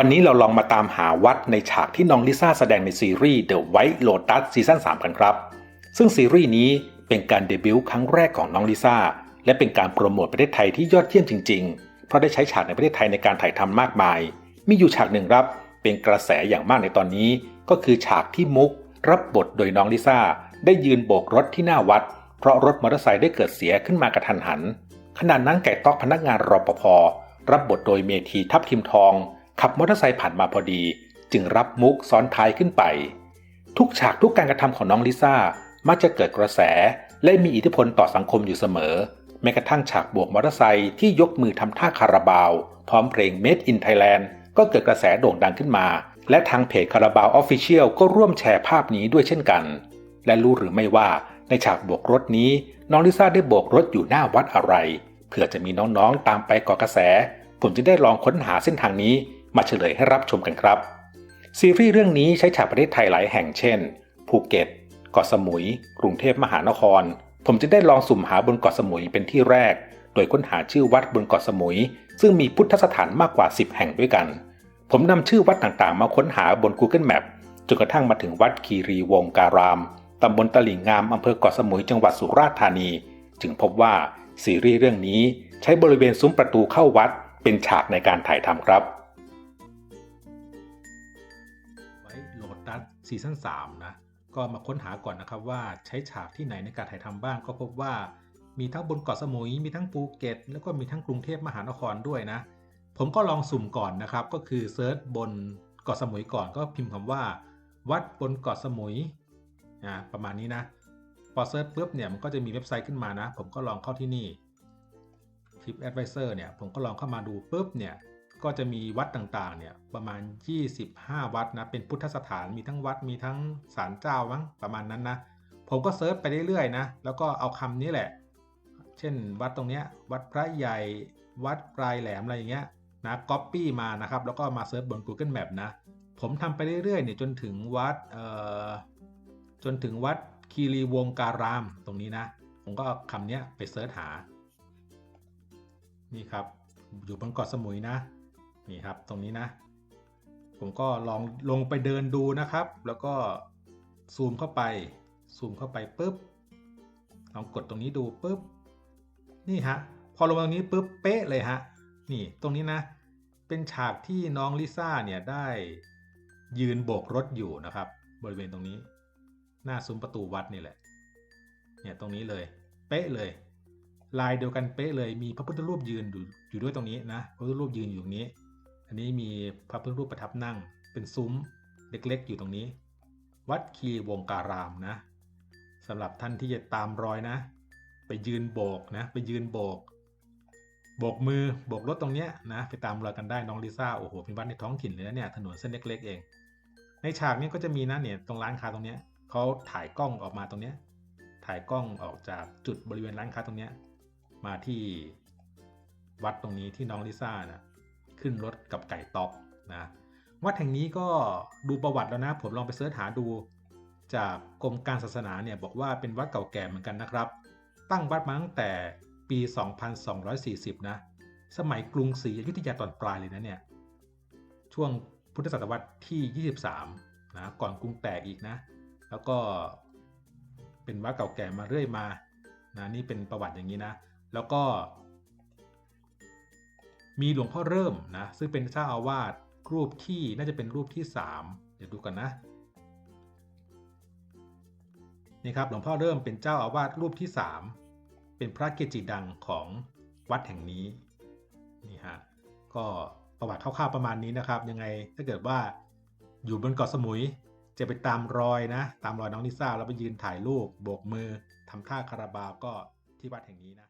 วันนี้เราลองมาตามหาวัดในฉากที่น้องลิซ่าแสดงในซีรีส์ The White Lotus ซีซั่น3กันครับ ซึ่งซีรีส์นี้เป็นการเดบิวต์ครั้งแรกของน้องลิซ่า และเป็นการโปรโมทประเทศไทยที่ยอดเยี่ยมจริงๆ เพราะได้ใช้ฉากในประเทศไทยในการถ่ายทำมากมาย มีอยู่ฉากหนึ่งครับ เป็นกระแสอย่างมากในตอนนี้ ก็คือฉากที่มุก รับบทโดยน้องลิซ่า ได้ยืนโบกรถที่หน้าวัด เพราะรถมอเตอร์ไซค์ได้เกิดเสียขึ้นมากระทันหันขณะนั้นไก่ต๊อกพนักงานรปภรับบทโดยเมธีทับทิมทอง ขับมอเตอร์ไซค์ผ่านมาพอดี จึงรับมุกซ้อนท้ายขึ้นไป ทุกฉากทุกการกระทำของน้องลิซ่ามักจะเกิดกระแสและมีอิทธิพลต่อสังคมอยู่เสมอ แม้กระทั่งฉากบวกมอเตอร์ไซค์ที่ยกมือทำท่าคาราบาว พร้อมเพลง Made in Thailand ก็เกิดกระแสโด่งดังขึ้นมา และทางเพจคาราบาวออฟฟิเชียลก็ร่วมแชร์ภาพนี้ด้วยเช่นกัน และรู้หรือไม่ว่าในฉากโบกรถนี้ น้องลิซ่าได้โบกรถอยู่หน้าวัดอะไร เผื่อจะมีน้องๆตามไปก่อกระแส ผมจึงได้ลองค้นหาเส้นทางนี้ มาเฉลยให้รับชมกันครับ ซีรีส์เรื่องนี้ใช้ฉากประเทศไทยหลายแห่งเช่น ภูเก็ตเกาะสมุย กรุงเทพมหานคร ผมจึงได้ลองสุ่มหาบนเกาะสมุยเป็นที่แรก โดยค้นหาชื่อวัดบนเกาะสมุย ซึ่งมีพุทธสถานมากกว่า 10 แห่งด้วยกัน ผมนำชื่อวัดต่างๆ มาค้นหาบน Google Map จนกระทั่งมาถึงวัดคีรีวงการามตำบลตลิ่งงามอำเภอเกาะสมุยจังหวัดสุราษฎร์ธานี จึงพบว่าซีรีส์เรื่องนี้ใช้บริเวณซุ้มประตูเข้าวัดเป็นฉากในการถ่ายทำครับ ไว้โหลดดัสซีซั่น3นะก็มาค้นหาก่อนนะครับว่าใช้ฉากที่ไหนในการถ่ายทำบ้างก็พบว่ามีทั้งบนเกาะสมุย มีทั้งภูเก็ต แล้วก็มีทั้งกรุงเทพมหานครด้วยนะ ผมก็ลองสุ่มก่อนนะครับ ก็คือเซิร์ชบนเกาะสมุยก่อนก็พิมพ์คำว่า วัดบนเกาะสมุยอ่าประมาณนี้นะ พอเซิร์ชปุ๊บเนี่ยมันก็จะมีเว็บไซต์ขึ้นมานะ ผมก็ลองเข้าที่นี่ TripAdvisor เนี่ยผมก็ลองเข้ามาดูปุ๊บเนี่ย ก็จะมีวัดต่างๆเนี่ยประมาณ 25 วัดนะเป็นพุทธสถานมีทั้งวัดมีทั้งศาลเจ้ามั้งประมาณนั้นนะผมก็เซิร์ชไปเรื่อยๆนะแล้วก็เอาคำนี้แหละ เช่นวัดตรงเนี้ยวัดพระใหญ่วัดปลายแหลมอะไรอย่างเงี้ยนะก๊อปปี้มานะครับแล้วก็มาเซิร์ชบน Google Map นะผมทำไปเรื่อยๆเนี่ยจนถึงวัดเอ่อจนถึงวัดคีรีวงการามตรงนี้นะ ผมก็เอาคำนี้ไปเซิร์ชหา นี่ครับ อยู่บนเกาะสมุยนะ นี่ครับตรงนี้นะ ผมก็ลองลงไปเดินดูนะครับ แล้วก็ซูมเข้าไป ซูมเข้าไปปุ๊บ ลองกดตรงนี้ดูปุ๊บ นี่ฮะ พอลงตรงนี้ปุ๊บเป๊ะเลยฮะ นี่ตรงนี้นะ เป็นฉากที่น้องลิซ่าเนี่ยได้ยืนโบกรถอยู่นะครับ บริเวณตรงนี้ หน้าซุ้มประตูวัดนี่แหละ เนี่ยตรงนี้เลย เป๊ะเลย ลายเดียวกันเป๊ะเลย มีพระพุทธรูปยืนอยู่อยู่ด้วยตรงนี้นะ พระพุทธรูปยืนอยู่ตรงนี้ อันนี้มีพระพุทธรูปประทับนั่ง เป็นซุ้มเล็กๆ อยู่ตรงนี้ วัดคีวงการามนะสำหรับท่านที่จะตามรอยนะ ไปยืนโบกนะ ไปยืนโบก โบกมือโบกรถตรงเนี้ยนะไปตามรอยกันได้น้องลิซ่าโอ้โหเป็นวัดในท้องถิ่นเลยนะเนี่ยถนนเส้นเล็ก ๆ เอง ในฉากนี้ก็จะมีนะเนี่ยตรงร้านค้าตรงเนี้ยเขาถ่ายกล้องออกมาตรงเนี้ยถ่ายกล้องออกจากจุดบริเวณร้านค้าตรงเนี้ยมาที่วัดตรงนี้ที่น้องลิซ่านะ ขึ้นรถกับไก่ต๊อกนะวัดแห่งนี้ก็ดูประวัติแล้วนะ ผมลองไปเสิร์ชหาดู จากกรมการศาสนาเนี่ยบอกว่าเป็นวัดเก่าแก่เหมือนกันนะครับ ตั้งวัดมาตั้งแต่ปี 2240 นะ สมัยกรุงศรีอยุธยาตอนปลายเลยนะเนี่ย ช่วงพุทธศตวรรษที่ 23 นะ ก่อนกรุงแตกอีกนะ แล้วก็เป็นวัดเก่าแก่มาเรื่อยมา นะ นี่เป็นประวัติอย่างนี้นะ แล้วก็ มีหลวงพ่อเริ่มนะซึ่งเป็นเจ้าอาวาสรูปที่น่าจะเป็นรูปที่ 3 เดี๋ยวดูกันนะนี่ครับหลวงพ่อเริ่มเป็นเจ้าอาวาสรูปที่ 3 เป็นพระเกจิดังของวัดแห่งนี้นี่ฮะก็ประวัติคร่าวๆประมาณนี้นะครับ ยังไงถ้าเกิดว่าอยู่บนเกาะสมุยจะไปตามรอยนะ ตามรอยน้องลิซ่าแล้วไปยืนถ่ายรูปโบกมือทำท่าคาราบาวก็ที่วัดแห่งนี้นะ